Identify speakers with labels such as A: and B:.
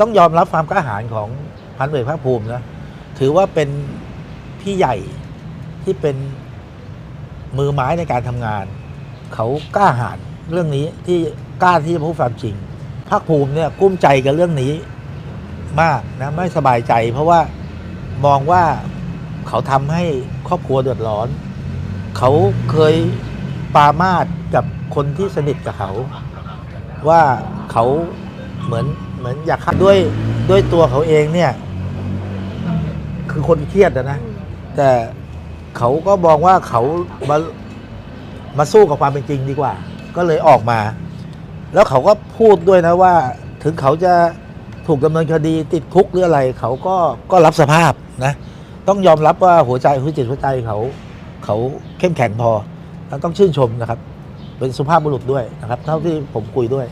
A: ต้องยอมรับความกล้าหาญของพันเอกภาคภูมินะถือว่าเป็นพี่ใหญ่ที่เป็นมือไม้ในการทำงาน เขากล้าหาญเรื่องนี้ที่กล้าที่จะพูดความจริงภาคภูมิเนี่ยกุ้มใจกับเรื่องนี้มากนะไม่สบายใจ เพราะว่ามองว่าเขาทำให้ครอบครัวเดือดร้อน เขาเคยปามาสกับคนที่สนิทกับเขา ว่าเขาเหมือน เหมือนอยากฆ่าด้วยด้วยตัวเขาเองเนี่ย คือคนเครียดอะนะ แต่เขาก็มองว่าเขามามาสู้กับความเป็นจริงดีกว่า ก็เลยออกมา แล้วเขาก็พูดด้วยนะว่า ถึงเขาจะถูกดำเนินคดีติดคุกหรืออะไร เขาก็ก็รับสภาพนะ ต้องยอมรับว่าหัวใจหัวจิตหัวใจเขา เขาเข้มแข็งพอต้องชื่นชมนะครับ เป็นสุภาพบุรุษด้วยนะครับ เท่าที่ผมคุยด้วย